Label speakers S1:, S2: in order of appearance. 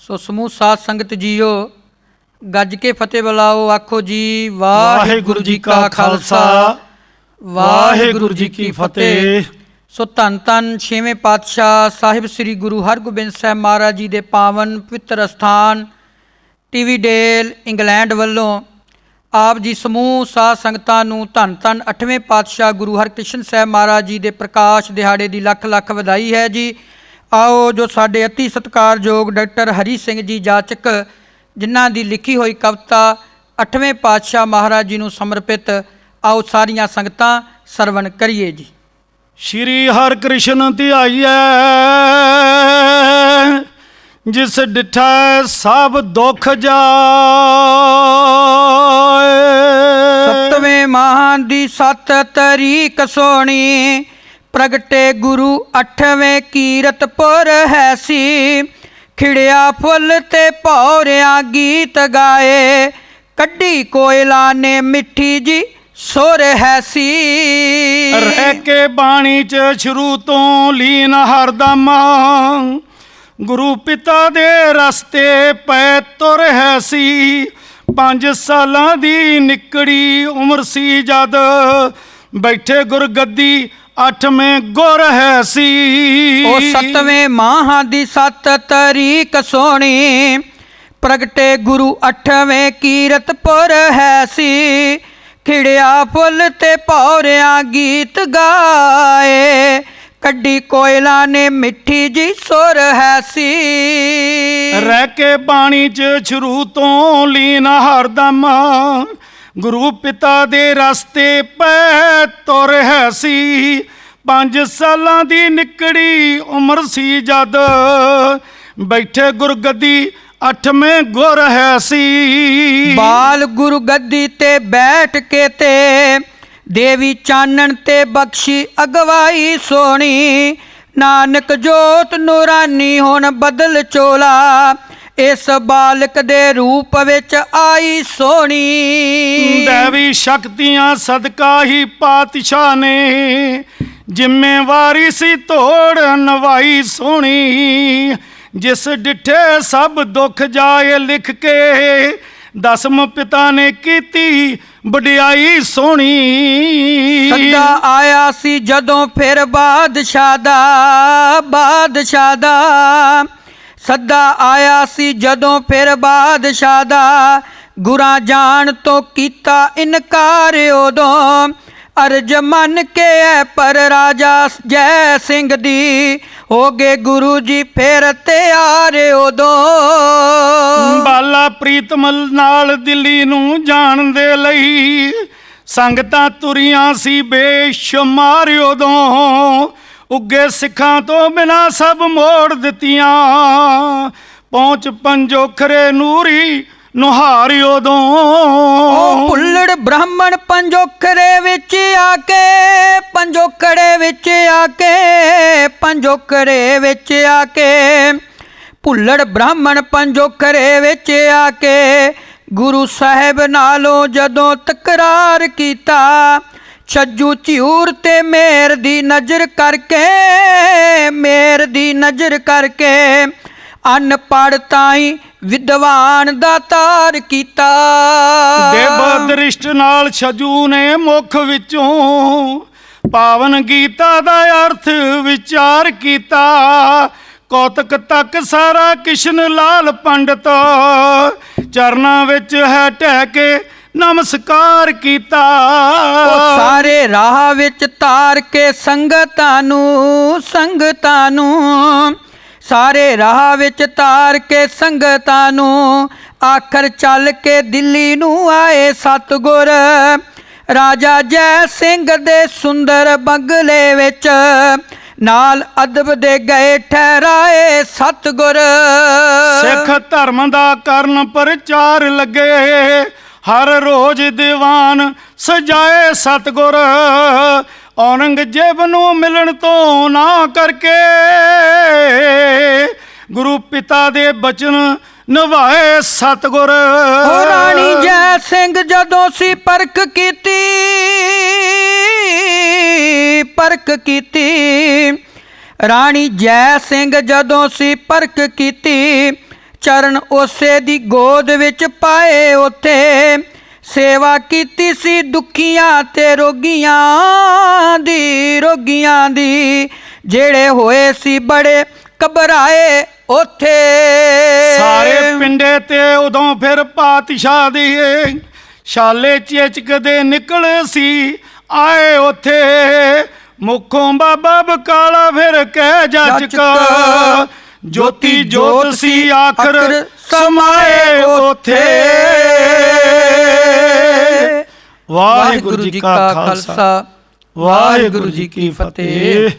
S1: ਸੋ ਸਮੂਹ ਸਾਧ ਸੰਗਤ ਜੀਓ, ਗੱਜ ਕੇ ਫਤਿਹ ਬੁਲਾਓ, ਆਖੋ ਜੀ, ਵਾਹਿਗੁਰੂ ਜੀ ਕਾ ਖਾਲਸਾ, ਵਾਹਿਗੁਰੂ ਜੀ ਕੀ ਫਤਿਹ। ਸੋ ਧੰਨ ਧੰਨ ਛੇਵੇਂ ਪਾਤਸ਼ਾਹ ਸਾਹਿਬ ਸ੍ਰੀ ਗੁਰੂ ਹਰਗੋਬਿੰਦ ਸਾਹਿਬ ਮਹਾਰਾਜ ਜੀ ਦੇ ਪਾਵਨ ਪਵਿੱਤਰ ਸਥਾਨ ਟੀਵੀ ਡੇਲ ਇੰਗਲੈਂਡ ਵੱਲੋਂ ਆਪ ਜੀ ਸਮੂਹ ਸਾਧ ਸੰਗਤਾਂ ਨੂੰ ਧੰਨ ਧੰਨ 8ਵੇਂ ਪਾਤਸ਼ਾਹ ਗੁਰੂ ਹਰਕ੍ਰਿਸ਼ਨ ਸਾਹਿਬ ਮਹਾਰਾਜ ਜੀ ਦੇ ਪ੍ਰਕਾਸ਼ ਦਿਹਾੜੇ ਦੀ ਲੱਖ ਲੱਖ ਵਧਾਈ ਹੈ ਜੀ। ਆਓ ਜੋ ਸਾਡੇ ਅਤੀ ਸਤਿਕਾਰਯੋਗ ਡਾਕਟਰ ਹਰੀ ਸਿੰਘ ਜੀ ਜਾਚਕ ਜਿਨ੍ਹਾਂ ਦੀ ਲਿਖੀ ਹੋਈ ਕਵਿਤਾ 8ਵੇਂ ਪਾਤਸ਼ਾਹ ਮਹਾਰਾਜ ਜੀ ਨੂੰ ਸਮਰਪਿਤ ਆਓ ਸਾਰੀਆਂ ਸੰਗਤਾਂ ਸਰਵਣ ਕਰੀਏ ਜੀ।
S2: ਸ਼੍ਰੀ ਹਰਿ ਧਿਆਈਐ ਜਿਸ ਡਿਠਾ ਸਭ ਦੁੱਖ ਜਾਏ।
S1: ਸਤਵੇਂ ਮਹਾਨ ਦੀ ਸਤ ਤਰੀਕ ਸੋਣੀ ਪ੍ਰਗਟੇ ਗੁਰੂ ਅਠਵੇਂ ਕੀਰਤਪੁਰ ਹੈ ਸੀ। ਖਿੜਿਆ ਫੁੱਲ ਤੇ ਭੌਰਿਆ ਗੀਤ ਗਾਏ। ਕੱਢੀ ਕੋਇਲਾ ਨੇ ਮਿੱਠੀ ਜੀ ਸੁਰ ਹੈ ਸੀ।
S2: ਰਹਿ ਕੇ ਬਾਣੀ ਚ ਸ਼ੁਰੂ ਤੋਂ ਲੀਨ ਹਰਦਮ ਗੁਰੂ ਪਿਤਾ ਦੇ ਰਸਤੇ ਪੈ ਤੁਰ ਹੈ ਸੀ। ਪੰਜ ਸਾਲਾਂ ਦੀ ਨਿਕੜੀ ਉਮਰ ਸੀ ਜਦ ਬੈਠੇ ਗੁਰਗੱਦੀ ਅੱਠਵੇਂ ਗੁਰ ਹੈ ਸੀ।
S1: ਉਹ ਸਤਵੇਂ ਮਾਹਾਂ ਦੀ ਸਤ ਤਰੀਕ ਸੋਣੀ। ਪ੍ਰਗਟੇ ਗੁਰੂ ਅਠਵੇਂ ਕੀਰਤਪੁਰ ਹੈ ਸੀ। ਖਿੜਿਆ ਫੁੱਲ ਤੇ ਭੌਰਿਆ ਗੀਤ ਗਾਏ। ਕੱਢੀ ਕੋਇਲਾ ਨੇ ਮਿੱਠੀ ਜੀ ਸੁਰ ਹੈ ਸੀ।
S2: ਰਹਿ ਕੇ ਬਾਣੀ ਚ ਸ਼ੁਰੂ ਤੋਂ ਲੀਨ ਹਰਦਮ ਗੁਰੂ ਪਿਤਾ ਦੇ ਰਸਤੇ ਪੈ ਤੁਰ ਹੈ ਸੀ। ਪੰਜ ਸਾਲਾਂ ਦੀ ਨਿਕੜੀ ਉਮਰ ਸੀ ਜਦ ਬੈਠੇ ਗੁਰਗੱਦੀ ਅੱਠਵੇਂ ਗੁਰ ਹੈ ਸੀ।
S1: ਬਾਲ ਗੁਰਗੱਦੀ ਤੇ ਬੈਠ ਕੇ ਤੇ ਦੇਵੀ ਚਾਨਣ ਤੇ ਬਖਸ਼ੀ ਅਗਵਾਈ ਸੋਣੀ ਨਾਨਕ ਜੋਤ ਨੂਰਾਨੀ ਹੁਣ ਬਦਲ ਚੋਲਾ। ਇਸ ਬਾਲਕ ਦੇ ਰੂਪ ਵਿੱਚ ਆਈ ਸੋਣੀ।
S2: ਦੇਵੀ ਸ਼ਕਤੀਆਂ ਸਦਕਾ ਹੀ ਪਾਤਸ਼ਾਹ ਨੇ ਜ਼ਿੰਮੇਵਾਰੀ ਸੀ ਤੋੜ ਨਵਾਈ ਸੋਣੀ। ਜਿਸ ਡਿਠੇ ਸਭ ਦੁੱਖ ਜਾਏ ਲਿਖ ਕੇ ਦਸਮ ਪਿਤਾ ਨੇ ਕੀਤੀ ਵਡਿਆਈ ਸੋਹਣੀ
S1: ਸੱਦਾ ਆਇਆ ਸੀ ਜਦੋਂ ਫਿਰ ਬਾਦਸ਼ਾਹ ਦਾ ਬਾਦਸ਼ਾਹ ਦਾ। ਸੱਦਾ ਆਇਆ ਸੀ ਜਦੋਂ ਫਿਰ ਬਾਦਸ਼ਾਹ ਦਾ ਗੁਰਾਂ ਜਾਣ ਤੋਂ ਕੀਤਾ ਇਨਕਾਰ ਉਦੋਂ। ਅਰਜ ਮੰਨ ਕੇ ਐ ਪਰ ਰਾਜਾ ਜੈ ਸਿੰਘ ਦੀ ਹੋ ਗਏ ਗੁਰੂ ਜੀ ਫਿਰ ਤਿਆਰ ਉਦੋਂ।
S2: ਬਾਲਾ ਪ੍ਰੀਤਮ ਨਾਲ ਦਿੱਲੀ ਨੂੰ ਜਾਣ ਦੇ ਲਈ ਸੰਗਤਾਂ ਤੁਰੀਆਂ ਸੀ ਬੇਸ਼ੁਮਾਰ ਉਦੋਂ। ਉੱਗੇ ਸਿੱਖਾਂ ਤੋਂ ਬਿਨਾ ਸਭ ਮੋੜ ਦਿੱਤੀਆਂ। ਪਹੁੰਚ ਪੰਜੋਖਰੇ ਨੂਰੀ ਨੁਹਾਰ
S1: ਉਹ
S2: ਉਦੋਂ
S1: ਭੁੱਲੜ ਬ੍ਰਾਹਮਣ ਪੰਜੋਖਰੇ ਵਿੱਚ ਆ ਕੇ ਪੰਜੋਖੜੇ ਵਿੱਚ ਆ ਕੇ ਪੰਜੋਖੜੇ ਵਿੱਚ ਆ ਕੇ, ਭੁੱਲੜ ਬ੍ਰਾਹਮਣ ਪੰਜੋਖਰੇ ਵਿੱਚ ਆ ਕੇ, ਗੁਰੂ ਸਾਹਿਬ ਨਾਲੋਂ ਜਦੋਂ ਤਕਰਾਰ ਕੀਤਾ ਛੱਜੂ ਝਿਊਰ ਤੇ ਮੇਰ ਦੀ ਨਜ਼ਰ ਕਰਕੇ, ਮੇਰ ਦੀ ਨਜ਼ਰ ਕਰਕੇ ਅਨਪੜ ਤਾਈ ਵਿਦਵਾਨ ਦਾ ਤਾਰ ਕੀਤਾ।
S2: ਦੇਵ ਦ੍ਰਿਸ਼ਟ ਨਾਲ ਛਜੂ ਨੇ ਮੁਖ ਵਿੱਚੋਂ ਪਾਵਨ ਗੀਤਾ ਦਾ ਅਰਥ ਵਿਚਾਰ ਕੀਤਾ। ਕੌਤਕ ਤੱਕ ਸਾਰਾ ਕਿਸ਼ਨ ਲਾਲ ਪੰਡਤ ਚਰਨਾਂ ਵਿੱਚ ਹੈ ਟਹਿ ਕੇ ਨਮਸਕਾਰ ਕੀਤਾ।
S1: ਉਹ ਸਾਰੇ ਰਾਹ ਵਿੱਚ ਤਾਰ ਕੇ ਸੰਗਤਾਂ ਨੂੰ ਸੰਗਤਾਂ ਨੂੰ ਸਾਰੇ ਰਾਹ ਵਿੱਚ ਤਾਰ ਕੇ ਸੰਗਤਾਂ ਨੂੰ ਆਖਰ ਚੱਲ ਕੇ ਦਿੱਲੀ ਨੂੰ ਆਏ ਸਤਗੁਰ। ਰਾਜਾ ਜੈ ਸਿੰਘ ਦੇ ਸੁੰਦਰ ਬੰਗਲੇ ਵਿੱਚ ਨਾਲ ਅਦਬ ਦੇ ਗਏ ਠਹਿਰਾਏ ਸਤਗੁਰ।
S2: ਸਿੱਖ ਧਰਮ ਦਾ ਕਰਨ ਪ੍ਰਚਾਰ ਲੱਗੇ। ਹਰ ਰੋਜ਼ ਦੀਵਾਨ ਸਜਾਏ ਸਤਗੁਰ ਔਰੰਗਜ਼ੇਬ ਨੂੰ ਮਿਲਣ ਤੋਂ ਨਾ ਕਰਕੇ ਗੁਰੂ ਪਿਤਾ ਦੇ ਬਚਨ ਨਿਭਾਏ ਸਤਗੁਰ।
S1: ਹੋ ਰਾਣੀ ਜੈ ਸਿੰਘ ਜਦੋਂ ਸੀ ਪਰਖ ਕੀਤੀ ਪਰਖ ਕੀਤੀ। ਰਾਣੀ ਜੈ ਸਿੰਘ ਜਦੋਂ ਸੀ ਪਰਖ ਕੀਤੀ ਚਰਨ ਉਸੇ ਦੀ ਗੋਦ ਵਿੱਚ ਪਾਏ ਉਥੇ। ਸੇਵਾ ਕੀਤੀ ਸੀ ਦੁਖੀਆਂ ਤੇ ਰੋਗੀਆਂ ਦੀ ਰੋਗੀਆਂ ਦੀ। ਜਿਹੜੇ ਹੋਏ ਸੀ ਬੜੇ ਘਬਰਾਏ ਉਥੇ।
S2: ਸਾਰੇ ਪਿੰਡੇ ਤੇ ਉਦੋਂ ਫਿਰ ਪਾਤਸ਼ਾਹ ਦੀ ਛਾਲੇ ਚੇਚਕਦੇ ਨਿਕਲ ਸੀ ਆਏ ਉਥੇ। ਮੁਖੋਂ ਬਾਬਾ ਬਕਾਲਾ ਫਿਰ ਕਹਿ ਜੱਜਕਾ ਜੋਤੀ ਜੋਤ ਸੀ ਆਖਰ ਸਮਾਏ ਉਥੇ। ਵਾਹਿਗੁਰੂ ਜੀ ਕਾ ਖਾਲਸਾ। ਵਾਹਿਗੁਰੂ ਜੀ ਕੀ ਫਤਿਹ।